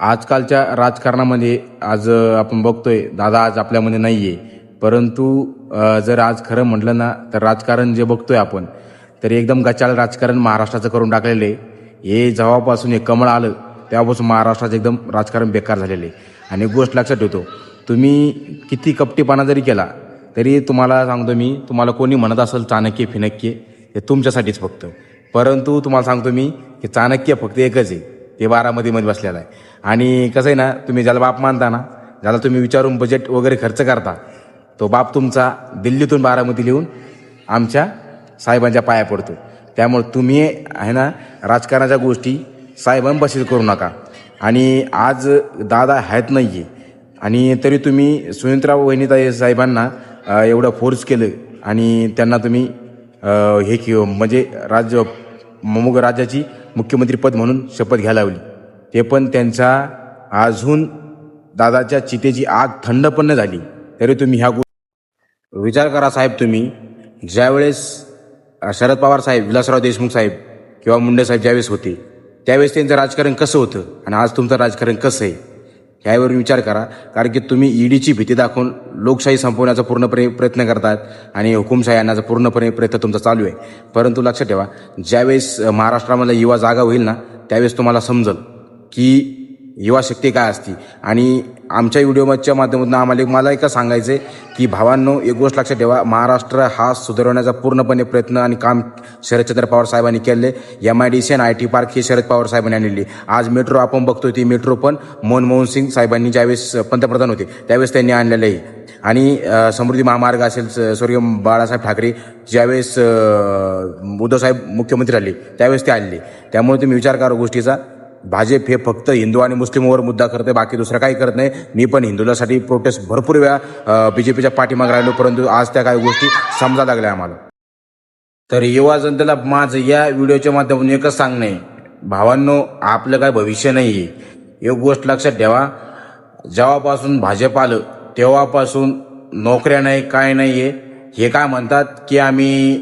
आजकालच्या राजकारणामध्ये आज आपण बघतोय दादा आज आपल्यामध्ये नाही आहे परंतु जर आज खरं म्हटलं ना तर राजकारण जे बघतोय आपण तर एकदम गचाळ राजकारण महाराष्ट्राचं करून टाकलेलं. आहे हे जेव्हापासून हे कमळ आलं तेव्हापासून महाराष्ट्राचं एकदम राजकारण बेकार झालेलं. आहे आणि गोष्ट लक्षात ठेवतो तुम्ही किती कपटीपणा जरी केला तरी तुम्हाला सांगतो मी तुम्हाला कोणी म्हणत असेल चाणक्य फिनक्य हे तुमच्यासाठीच फक्त. परंतु तुम्हाला सांगतो मी की चाणक्य फक्त एकच आहे. ते बारामतीमध्ये बसलेलं आहे. आणि कसं आहे ना तुम्ही ज्याला बाप मानता ना ज्याला तुम्ही विचारून बजेट वगैरे खर्च करता तो बाप तुमचा दिल्लीतून बारामती लिहून आमच्या साहेबांच्या पाया पडतो. त्यामुळे तुम्ही आहे ना राजकारणाच्या गोष्टी साहेबांपाशीच करू नका. आणि आज दादा आहेत नाही आहे आणि तरी तुम्ही सुनीतराव वहिनीताई साहेबांना एवढं फोर्स केलं. आणि त्यांना तुम्ही हे की म्हणजे राज्य मग राजाची मुख्यमंत्रीपद म्हणून शपथ घ्यायला लावली. ते पण त्यांचा अजून दादाच्या चितेची आग थंड पण झाली. तरी तुम्ही ह्या गो विचार करा साहेब तुम्ही. ज्यावेळेस शरद पवार साहेब विलासराव देशमुख साहेब किंवा मुंडे साहेब ज्यावेळेस होते त्यावेळेस त्यांचं राजकारण कसं होतं? आणि आज तुमचं राजकारण कसं आहे? ह्यावर विचार करा. कारण की तुम्ही ईडीची भीती दाखवून लोकशाही संपवण्याचा पूर्णपणे प्रयत्न करतात आणि हुकुमशाही आणण्याचा पूर्णपणे प्रयत्न तुमचा चालू आहे. परंतु लक्षात ठेवा ज्यावेळेस अ, महाराष्ट्रामध्ये युवा जागा होईल ना त्यावेळेस तुम्हाला समजल की युवा शक्ती काय असती? आणि आमच्या व्हिडिओच्या माध्यमातून आम्हाला एक मला एक सांगायचं आहे की भावांनो एक गोष्ट लक्षात ठेवा. महाराष्ट्र हा सुधारवण्याचा पूर्णपणे प्रयत्न आणि काम शरदचंद्र पवार साहेबांनी केले एम आय डी सी आणि आय टी पार्क हे शरद पवार साहेबांनी आणलेली आज मेट्रो आपण बघतोय ती मेट्रो पण मनमोहन सिंग साहेबांनी ज्यावेळेस पंतप्रधान होते त्यावेळेस त्यांनी आणलेलं आहे. आणि समृद्धी महामार्ग असेल स्वर्गीय बाळासाहेब ठाकरे ज्यावेळेस उद्धवसाहेब मुख्यमंत्री आले त्यावेळेस ते आणले. त्यामुळे तुम्ही विचार करा गोष्टीचा. भाजप हे फक्त हिंदू आणि मुस्लिमवर मुद्दा करते बाकी दुसरं काही करत नाही. मी पण हिंदुलासाठी प्रोटेस्ट भरपूर वेळा बी जे पीच्या पाठीमागे राहिलो परंतु आज त्या काही गोष्टी समजा लागल्या आम्हाला. तर युवा जनतेला माझं या व्हिडिओच्या माध्यमातून एकच सांगणे भावांनो आपलं काय भविष्य नाही आहे एक गोष्ट लक्षात ठेवा जेव्हापासून भाजप आलं तेव्हापासून नोकऱ्या नाही काय नाही आहे हे काय म्हणतात की आम्ही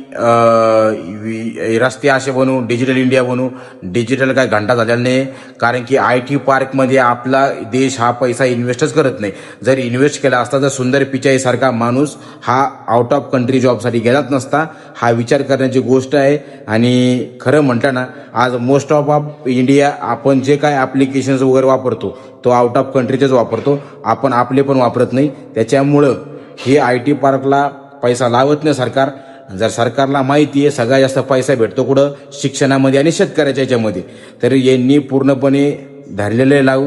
रस्ते असे बनवू डिजिटल इंडिया बनवू डिजिटल काय घंटा झालेला नाही. कारण की आय टी पार्कमध्ये आपला देश हा पैसा इन्व्हेस्टच करत नाही. जर इन्व्हेस्ट केला असता तर सुंदर पिचाईसारखा माणूस हा आउट ऑफ कंट्री जॉबसाठी गेलाच नसता. हा विचार करण्याची गोष्ट आहे. आणि खरं म्हटलं ना आज मोस्ट ऑफ ऑफ इंडिया आपण जे काय ॲप्लिकेशन्स वगैरे वापरतो तो आउट ऑफ कंट्रीचेच वापरतो. आपण आपले पण वापरत नाही. त्याच्यामुळं हे आय टी पार्कला पैसा लावत नाही सरकार. जर सरकारला माहिती आहे सगळ्यात जास्त पैसा भेटतो कुठं? शिक्षणामध्ये आणि शेतकऱ्याच्या याच्यामध्ये. तर यांनी पूर्णपणे धरलेले लावून.